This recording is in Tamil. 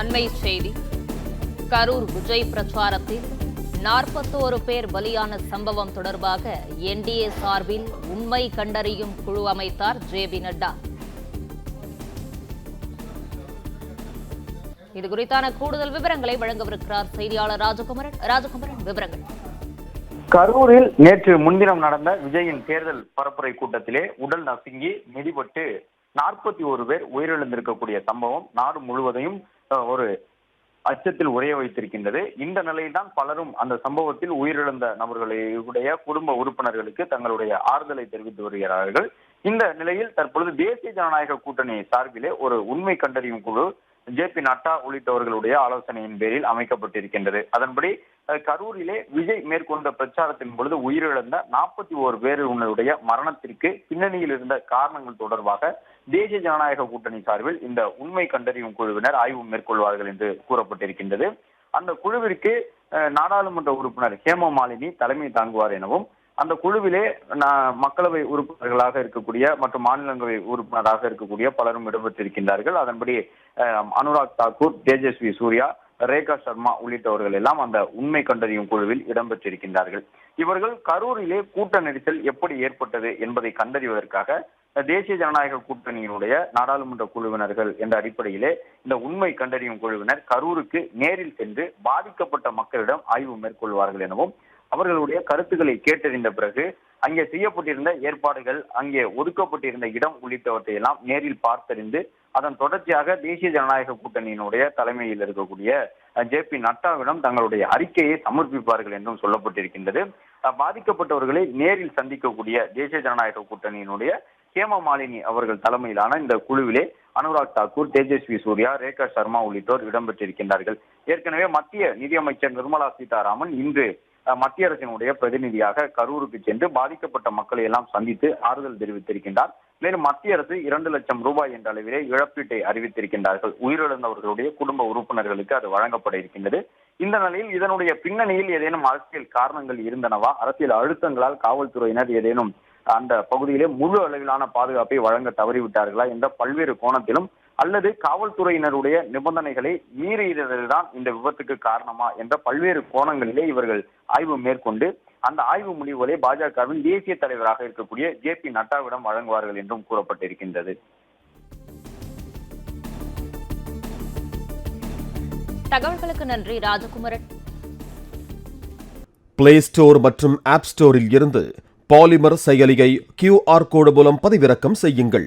அண்மை செய்தி. கரூர் விஜய் பிரச்சாரத்தில் நாற்பத்தோரு பேர் பலியான சம்பவம் தொடர்பாக என்டிஏ சார்பில் உண்மை கண்டறியும் குழு அமைத்தார் ஜே பி நட்டா. இது குறித்தான கூடுதல் விவரங்களை வழங்கவிருக்கிறார் செய்தியாளர் ராஜகுமரன். ராஜகுமரன் விவரங்கள். கரூரில் நேற்று முன்தினம் நடந்த விஜயின் தேர்தல் பரப்புரை கூட்டத்திலே உடல் நசுங்கி மிதிபட்டு நாற்பத்தி ஒரு பேர் உயிரிழந்திருக்கக்கூடிய சம்பவம் நாடு முழுவதையும் அஹ், ஒரு அச்சத்தில் உரைய வைத்திருக்கின்றது. இந்த நிலையில்தான் பலரும் அந்த சம்பவத்தில் உயிரிழந்த நபர்களுடைய குடும்ப உறுப்பினர்களுக்கு தங்களுடைய ஆறுதலை தெரிவித்து வருகிறார்கள். இந்த நிலையில் தற்பொழுது தேசிய ஜனநாயக கூட்டணி சார்பிலே ஒரு உண்மை கண்டறியும் குழு ஜே பி நட்டா உள்ளிட்டவர்களுடைய ஆலோசனையின் பேரில் அமைக்கப்பட்டிருக்கின்றது. அதன்படி கரூரிலே விஜய் மேற்கொண்ட பிரச்சாரத்தின் பொழுது உயிரிழந்த நாற்பத்தி ஓரு பேருடைய மரணத்திற்கு பின்னணியில் இருந்த காரணங்கள் தொடர்பாக தேசிய ஜனநாயக கூட்டணி சார்பில் இந்த உண்மை கண்டறியும் குழுவினர் ஆய்வு மேற்கொள்வார்கள் என்று கூறப்பட்டிருக்கின்றது. அந்த குழுவிற்கு நாடாளுமன்ற உறுப்பினர் ஹேம மாலினி தலைமை தாங்குவார் எனவும் அந்த குழுவிலே மக்களவை உறுப்பினர்களாக இருக்கக்கூடிய மற்றும் மாநிலங்களவை உறுப்பினராக இருக்கக்கூடிய பலரும் இடம்பெற்றிருக்கின்றார்கள். அதன்படி அனுராக் தாக்கூர் தேஜஸ்வி சூர்யா ரேகா சர்மா உள்ளிட்டவர்கள் எல்லாம் அந்த உண்மை கண்டறியும் குழுவில் இடம்பெற்றிருக்கின்றார்கள். இவர்கள் கரூரிலே கூட்ட நெரிசல் எப்படி ஏற்பட்டது என்பதை கண்டறிவதற்காக தேசிய ஜனநாயக கூட்டணியினுடைய நாடாளுமன்ற குழுவினர்கள் என்ற அடிப்படையிலே இந்த உண்மை கண்டறியும் குழுவினர் கரூருக்கு நேரில் சென்று பாதிக்கப்பட்ட மக்களிடம் ஆய்வு மேற்கொள்வார்கள் எனவும் அவர்களுடைய கருத்துக்களை கேட்டறிந்த பிறகு அங்கே செய்யப்பட்டிருந்த ஏற்பாடுகள் அங்கே ஒதுக்கப்பட்டிருந்த இடம் உள்ளிட்டவற்றை எல்லாம் நேரில் பார்த்தறிந்து அதன் தொடர்ச்சியாக தேசிய ஜனநாயக கூட்டணியினுடைய தலைமையில் இருக்கக்கூடிய ஜே பி நட்டாவிடம் தங்களுடைய அறிக்கையை சமர்ப்பிப்பார்கள் என்றும் சொல்லப்பட்டிருக்கின்றது. பாதிக்கப்பட்டவர்களை நேரில் சந்திக்கக்கூடிய தேசிய ஜனநாயக கூட்டணியினுடைய ஹேம மாலினி அவர்கள் தலைமையிலான இந்த குழுவிலே அனுராக் தாக்கூர் தேஜஸ்வி சூர்யா ரேகா சர்மா உள்ளிட்டோர் இடம்பெற்றிருக்கின்றார்கள். ஏற்கனவே மத்திய நிதியமைச்சர் நிர்மலா சீதாராமன் இன்று மத்திய அரசினுடைய பிரதிநிதியாக கரூருக்கு சென்று பாதிக்கப்பட்ட மக்களை எல்லாம் சந்தித்து ஆறுதல் தெரிவித்திருக்கின்றார். மேலும் மத்திய அரசு இரண்டு லட்சம் ரூபாய் என்ற அளவிலே இழப்பீட்டை அறிவித்திருக்கின்றார்கள். உயிரிழந்தவர்களுடைய குடும்ப உறுப்பினர்களுக்கு அது வழங்கப்பட இருக்கின்றது. இந்த நிலையில் இதனுடைய பின்னணியில் ஏதேனும் அரசியல் காரணங்கள் இருந்தனவா? அரசியல் அழுத்தங்களால் காவல்துறையினர் ஏதேனும் அந்த பகுதியிலே முழு அளவிலான பாதுகாப்பை வழங்க தவறிவிட்டார்களா? என்ற பல்வேறு கோணத்திலும் அல்லது காவல்துறையினருடைய நிபந்தனைகளை மீறியதுதான் இந்த விபத்துக்கு காரணமா என்ற பல்வேறு கோணங்களிலே இவர்கள் ஆய்வு மேற்கொண்டு அந்த ஆய்வு முடிவுகளை பாஜகவின் தேசிய தலைவராக இருக்கக்கூடிய ஜே பி நட்டாவிடம் வழங்குவார்கள் என்றும் கூறப்பட்டிருக்கின்றது. தகவல்களுக்கு நன்றி ராஜகுமரன். பிளே ஸ்டோர் மற்றும் ஆப் ஸ்டோரில் இருந்து பாலிமர் செயலியை கியூஆர் கோடு மூலம் பதிவிறக்கம் செய்யுங்கள்.